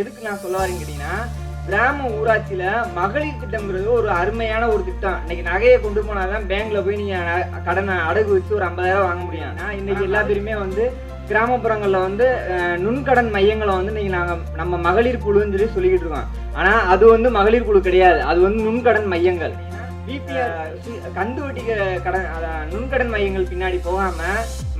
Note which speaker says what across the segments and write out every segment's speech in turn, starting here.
Speaker 1: எதுக்கு நான் சொல்ல வரேன்னு கேட்டீங்கன்னா கிராம ஊராட்சியில மகளிர் திட்டம்ங்கிறது ஒரு அருமையான ஒரு திட்டம். இன்னைக்கு நகையை கொண்டு போனாதான் பேங்க்ல போய் நீங்க கடனை அடகு வச்சு ஒரு ஐம்பதாயிரம் வாங்க முடியும். ஆனா இன்னைக்கு எல்லா பேருமே வந்து கிராமப்புறங்களில் வந்து நுண்கடன் மையங்களை வந்து இன்னைக்கு நாங்கள் நம்ம மகளிர் குழுன்னு சொல்லி சொல்லிக்கிட்டு இருக்கோம். ஆனால் அது வந்து மகளிர் குழு கிடையாது. அது வந்து நுண்கடன் மையங்கள். கந்து வட்டி கடன் நுண்கடன் மையங்கள் பின்னாடி போகாம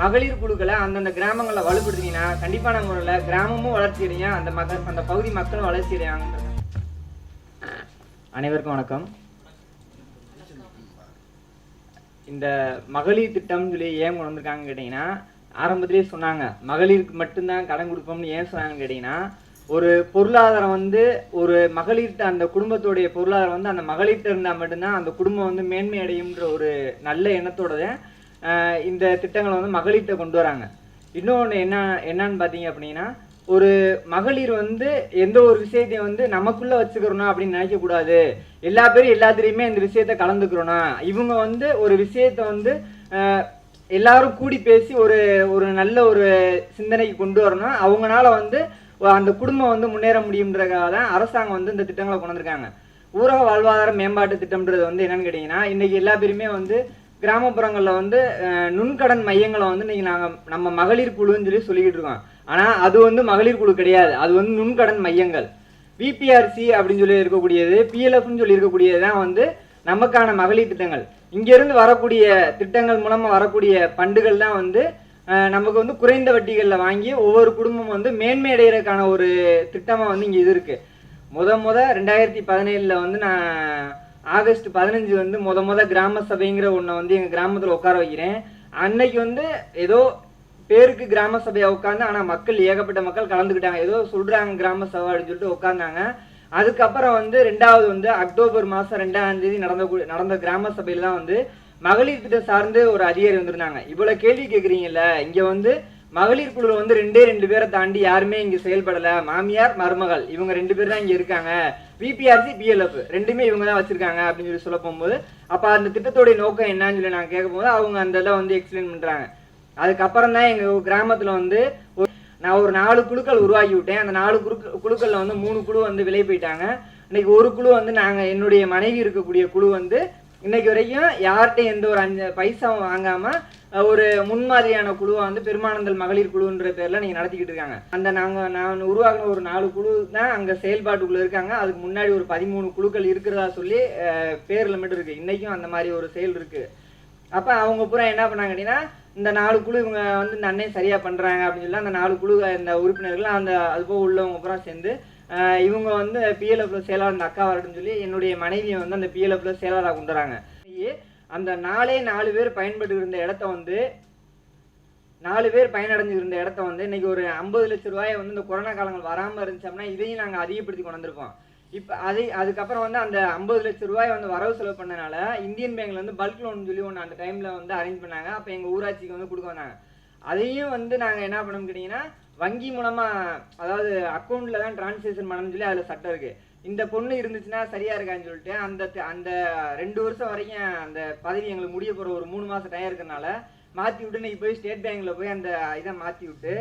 Speaker 1: மகளிர் குழுக்களை அந்தந்த கிராமங்களில் வலுப்படுத்தினீங்கன்னா கண்டிப்பான முறையில் கிராமமும் வளர்ச்சி அடையும். அந்த மக அந்த பகுதி மக்களும் வளர்ச்சி அடையாங்க அனைவருக்கும் வணக்கம். இந்த மகளிர் திட்டம் சொல்லி ஏன் கொண்டு வந்திருக்காங்கன்னு கேட்டிங்கன்னா ஆரம்பத்திலேயே சொன்னாங்க. மகளிருக்கு மட்டும்தான் கடன் கொடுப்போம்னு ஏன் சொன்னாங்கன்னு கேட்டிங்கன்னா ஒரு பொருளாதாரம் வந்து ஒரு மகளிர்கிட்ட அந்த குடும்பத்துடைய பொருளாதாரம் வந்து அந்த மகளிர்கிட்ட இருந்தால் மட்டும்தான் அந்த குடும்பம் வந்து மேன்மை அடையும்ன்ற ஒரு நல்ல எண்ணத்தோட இந்த திட்டங்களை வந்து மகளிர்கிட்ட கொண்டு வராங்க. இன்னொன்று என்ன என்னன்னு பார்த்தீங்க அப்படின்னா ஒரு மகளிர் வந்து எந்த ஒரு விஷயத்தையும் வந்து நமக்குள்ளே வச்சுக்கிறோம் அப்படின்னு நினைக்கக்கூடாது எல்லா பேரும் எல்லாத்துலேயுமே இந்த விஷயத்த கலந்துக்கிறோன்னா இவங்க வந்து ஒரு விஷயத்த வந்து எல்லாரும் கூடி பேசி ஒரு ஒரு நல்ல ஒரு சிந்தனைக்கு கொண்டு வரணும். அவங்கனால வந்து அந்த குடும்பம் வந்து முன்னேற முடியுன்றதுக்காக தான் அரசாங்கம் வந்து இந்த திட்டங்களை கொண்டு வந்திருக்காங்க. ஊரக வாழ்வாதார மேம்பாட்டு திட்டம்ன்றது வந்து என்னன்னு கேட்டிங்கன்னா இன்னைக்கு எல்லா பேருமே வந்து கிராமப்புறங்களில் வந்து நுண்கடன் மையங்களை வந்து இன்றைக்கி நாங்கள் நம்ம மகளிர் குழுன்னு சொல்லி சொல்லிக்கிட்டு இருக்கோம். ஆனால் அது வந்து மகளிர் குழு கிடையாது. அது வந்து நுண்கடன் மையங்கள். விபிஆர்சி அப்படின்னு சொல்லி இருக்கக்கூடியது பிஎல்எஃப்னு சொல்லி இருக்கக்கூடியது தான் வந்து நமக்கான மகளிர் திட்டங்கள். இங்கேருந்து வரக்கூடிய திட்டங்கள் மூலமாக வரக்கூடிய பண்டுகள் தான் வந்து நமக்கு வந்து குறைந்த வட்டிகளில் வாங்கி ஒவ்வொரு குடும்பமும் வந்து மேன்மை அடைகிறதுக்கான ஒரு திட்டமாக வந்து இங்கே இது இருக்குது முத முத ரெண்டாயிரத்தி பதினேழில் வந்து நான் ஆகஸ்ட் பதினஞ்சு வந்து முத முத கிராம சபைங்கிற ஒன்றை வந்து எங்கள் கிராமத்தில் உட்கார வைக்கிறேன். அன்னைக்கு வந்து ஏதோ பேருக்கு கிராம சபையை உட்காந்து ஆனால் மக்கள் ஏகப்பட்ட மக்கள் கலந்துக்கிட்டாங்க. ஏதோ சொல்கிறாங்க கிராம சபை அப்படின்னு சொல்லிட்டு உட்காந்தாங்க அதுக்கப்புறம் வந்து ரெண்டாவது வந்து அக்டோபர் மாதம் ரெண்டாம் தேதி நடந்த நடந்த கிராம சபையில் தான் வந்து மகளிர் திட்டம் சார்ந்து ஒரு அதிகாரி வந்திருந்தாங்க. இவ்வளோ கேள்வி கேட்குறீங்கல்ல இங்கே வந்து மகளிர் குழுவில் வந்து ரெண்டே ரெண்டு பேரை தாண்டி யாருமே இங்கே செயல்படலை. மாமியார் மருமகள் இவங்க ரெண்டு பேர் தான் இங்கே இருக்காங்க. விபிஆர்சி பிஎல்எஃப் ரெண்டுமே இவங்க தான் வச்சிருக்காங்க அப்படின்னு சொல்லி சொல்ல போகும்போது அப்போ அந்த திட்டத்தோடைய நோக்கம் என்னன்னு சொல்லி நான் கேட்கும்போது அவங்க அந்த இதெல்லாம் வந்து எக்ஸ்பிளைன் பண்ணுறாங்க அதுக்கப்புறம் தான் எங்கள் கிராமத்தில் வந்து ஒரு நான் ஒரு நாலு குழுக்கள் உருவாக்கி விட்டேன். அந்த நாலு குழு குழுக்களில் வந்து மூணு குழு வந்து விலை போயிட்டாங்க. இன்னைக்கு ஒரு குழு வந்து நாங்கள் என்னுடைய மனைவி இருக்கக்கூடிய குழு வந்து இன்னைக்கு வரைக்கும் யார்கிட்டையும் எந்த ஒரு அஞ்சு பைசாவும் வாங்காமல் ஒரு முன்மாதிரியான குழுவை வந்து பெருமானந்தல் மகளிர் குழுன்ற பேரில் நீங்கள் நடத்திக்கிட்டு இருக்காங்க. அந்த நாங்கள் நான் உருவாக்குன ஒரு நாலு குழு தான் அங்கே செயல்பாட்டுக்குள்ளே இருக்காங்க. அதுக்கு முன்னாடி ஒரு பதிமூணு குழுக்கள் இருக்கிறதா சொல்லி பேர் லிமிட் மட்டும் இருக்குது இன்றைக்கும் அந்த மாதிரி ஒரு செயல் இருக்குது அப்போ அவங்க பூரா என்ன பண்ணாங்க அப்படின்னா இந்த நாலு குழு இவங்க வந்து இந்த அண்ணன் சரியாக பண்ணுறாங்க அப்படின்னு சொல்லி அந்த நாலு குழு இந்த உறுப்பினர்கள் அந்த அது போக உள்ளவங்க பூரா சேர்ந்து இவங்க வந்து பிஎல்எஃப்ல செயலாளர் அந்த அக்கா வரட்டும்னு சொல்லி என்னுடைய மனைவியை வந்து அந்த பிஎல்எஃப்ல செயலாளராக கொண்டு வராங்க அந்த நாலே நாலு பேர் பயன்பட்டு இருந்த இடத்த வந்து நாலு பேர் பயனடைஞ்சு இருந்த இடத்த வந்து இன்னைக்கு ஒரு ஐம்பது லட்ச ரூபாயை வந்து இந்த கொரோனா காலங்கள் வராமல் இருந்துச்சு அப்படின்னா இதையும் நாங்கள் அதிகப்படுத்தி கொண்டு வந்திருப்போம் இப்போ அதை அதுக்கப்புறம் வந்து அந்த ஐம்பது லட்ச ரூபாய் வந்து வரவு செலவு பண்ணனால இந்தியன் பேங்க்ல வந்து பல்க் லோன் சொல்லி ஒன்று அந்த டைமில் வந்து அரேஞ்ச் பண்ணாங்க. அப்போ எங்கள் ஊராட்சிக்கு வந்து கொடுக்க வந்தாங்க. அதையும் வந்து நாங்கள் என்ன பண்ணோம்னு கேட்டிங்கன்னா வங்கி மூலமாக அதாவது அக்கௌண்ட்டில் தான் டிரான்சாக்ஷன் பண்ணணும்னு சொல்லி அதில் சட்டம் இருக்குது இந்த பொண்ணு இருந்துச்சுன்னா சரியாக இருக்கான்னு சொல்லிட்டு அந்த அந்த ரெண்டு வருஷம் வரைக்கும் அந்த பதவி எங்களுக்கு முடிய போகிற ஒரு மூணு மாதம் டயம் இருக்கனால மாற்றி விட்டு இன்னைக்கு போய் ஸ்டேட் பேங்கில் போய் அந்த இதை மாற்றி விட்டு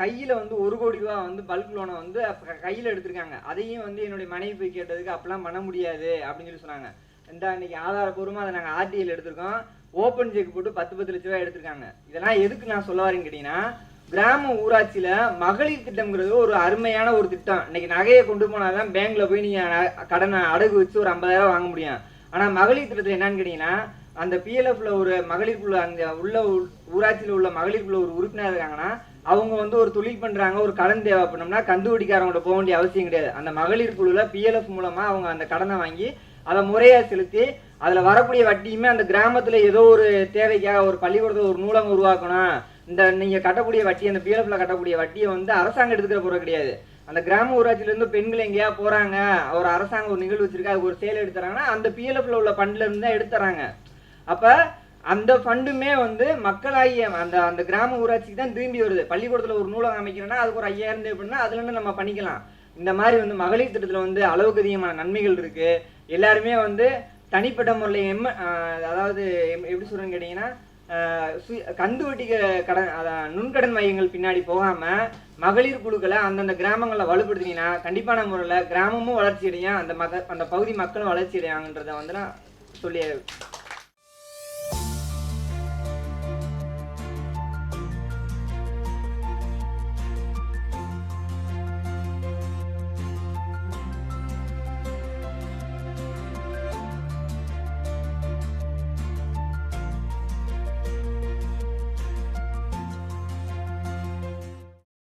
Speaker 1: கையில் வந்து ஒரு கோடி ரூபா வந்து பல்க் லோனை வந்து கையில் எடுத்திருக்காங்க. அதையும் வந்து என்னுடைய மனைவி போய் கேட்டதுக்கு அப்பெல்லாம் பண்ண முடியாது அப்படின்னு சொல்லி சொன்னாங்க. இந்த அன்றைக்கி ஆதாரப்பூர்வமாக அதை நாங்கள் ஆர்டிஎல் எடுத்திருக்கோம். ஓப்பன் செக் போட்டு பத்து பத்து லட்ச ரூபாய் எடுத்திருக்காங்க. இதெல்லாம் எதுக்கு நான் சொல்ல வரேன்னு கேட்டிங்கன்னா கிராம ஊராட்சியில மகளிர் திட்டம்ங்கிறது ஒரு அருமையான ஒரு திட்டம். இன்னைக்கு நகையை கொண்டு போனாதான் பேங்க்ல போய் நீங்க கடனை அடகு வச்சு ஒரு ஐம்பதாயிரம் வாங்க முடியும். ஆனா மகளிர் திட்டத்துல என்னன்னு கேட்டீங்கன்னா அந்த பிஎல்எஃப்ல ஒரு மகளிர் குழு அந்த உள்ள ஊராட்சியில் உள்ள மகளிர் குழு ஒரு உறுப்பினர் இருக்காங்கன்னா அவங்க வந்து ஒரு தொழில் பண்றாங்க ஒரு கடன் தேவைப்படணும்னா கந்துவட்டிக்காரவங்கள்ட்ட போக வேண்டிய அவசியம் கிடையாது. அந்த மகளிர் குழுல பிஎல்எஃப் மூலமா அவங்க அந்த கடனை வாங்கி அதை முறையா செலுத்தி அதில் வரக்கூடிய வட்டியுமே அந்த கிராமத்தில் ஏதோ ஒரு தேவைக்காக ஒரு பள்ளிக்கூடத்தில் ஒரு நூலகம் உருவாக்கணும். இந்த நீங்கள் கட்டக்கூடிய வட்டி அந்த பிஎஃப்ல கட்டக்கூடிய வட்டியை வந்து அரசாங்கம் எடுத்துக்கிற போகிற கிடையாது. அந்த கிராம ஊராட்சியிலேருந்து பெண்கள் எங்கேயா போகிறாங்க ஒரு அரசாங்கம் ஒரு நிகழ்வு வச்சிருக்கா அதுக்கு ஒரு செயல் எடுத்துறாங்கன்னா அந்த பிஎல்எஃப்ல உள்ள ஃபண்ட்லேருந்து தான் எடுத்துறாங்க. அப்போ அந்த ஃபண்டுமே வந்து மக்களாகிய அந்த அந்த கிராம ஊராட்சிக்கு தான் திரும்பி வருது. பள்ளிக்கூடத்தில் ஒரு நூலகம் அமைக்கிறோன்னா அதுக்கு ஒரு ஐயாயிரம் தேவைப்படுனா அதுலேருந்து நம்ம பண்ணிக்கலாம். இந்த மாதிரி வந்து மகளிர் திட்டத்தில் வந்து அளவுக்கு அதிகமான நன்மைகள் இருக்குது எல்லாருமே வந்து தனிப்பட்ட முறையில் எம் அதாவது எம்- எப்படி சொல்கிறேன்னு கேட்டிங்கன்னா கந்து வட்டி கடன் அதான் நுண்கடன் மையங்கள் பின்னாடி போகாமல் மகளிர் குழுக்களை அந்தந்த கிராமங்களில் வலுப்படுத்தினீங்கன்னா கண்டிப்பான முறையில் கிராமமும் வளர்ச்சி அடையும் அந்த மக அந்த பகுதி மக்களும் வளர்ச்சி அடையாங்கன்றதை வந்து நான் சொல்லி